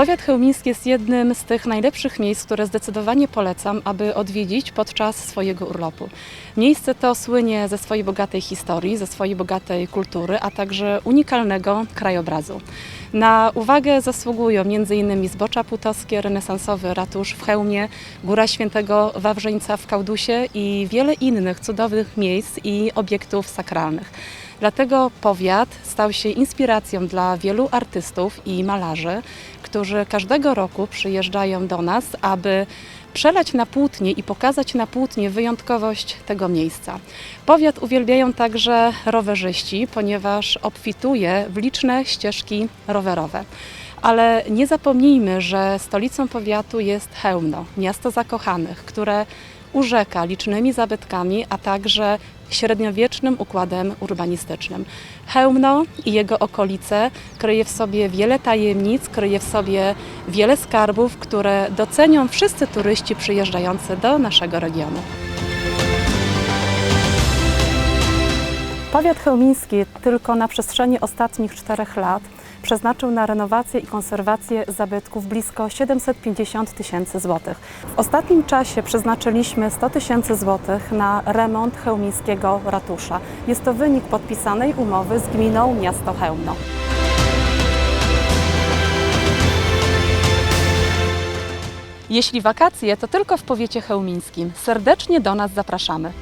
Powiat chełmiński jest jednym z tych najlepszych miejsc, które zdecydowanie polecam, aby odwiedzić podczas swojego urlopu. Miejsce to słynie ze swojej bogatej historii, ze swojej bogatej kultury, a także unikalnego krajobrazu. Na uwagę zasługują m.in. Zbocza Putowskie, renesansowy ratusz w Chełmie, Góra Świętego Wawrzeńca w Kałdusie i wiele innych cudownych miejsc i obiektów sakralnych. Dlatego powiat stał się inspiracją dla wielu artystów i malarzy, którzy każdego roku przyjeżdżają do nas, aby przelać na płótnie i pokazać na płótnie wyjątkowość tego miejsca. Powiat uwielbiają także rowerzyści, ponieważ obfituje w liczne ścieżki rowerowe. Ale nie zapomnijmy, że stolicą powiatu jest Chełmno, miasto zakochanych, które urzeka licznymi zabytkami, a także średniowiecznym układem urbanistycznym. Chełmno i jego okolice kryje w sobie wiele tajemnic, kryje w sobie wiele skarbów, które docenią wszyscy turyści przyjeżdżający do naszego regionu. Powiat chełmiński tylko na przestrzeni ostatnich czterech lat przeznaczył na renowację i konserwację zabytków blisko 750 tysięcy złotych. W ostatnim czasie przeznaczyliśmy 100 tysięcy złotych na remont chełmińskiego ratusza. Jest to wynik podpisanej umowy z gminą miasto Chełmno. Jeśli wakacje, to tylko w powiecie chełmińskim. Serdecznie do nas zapraszamy.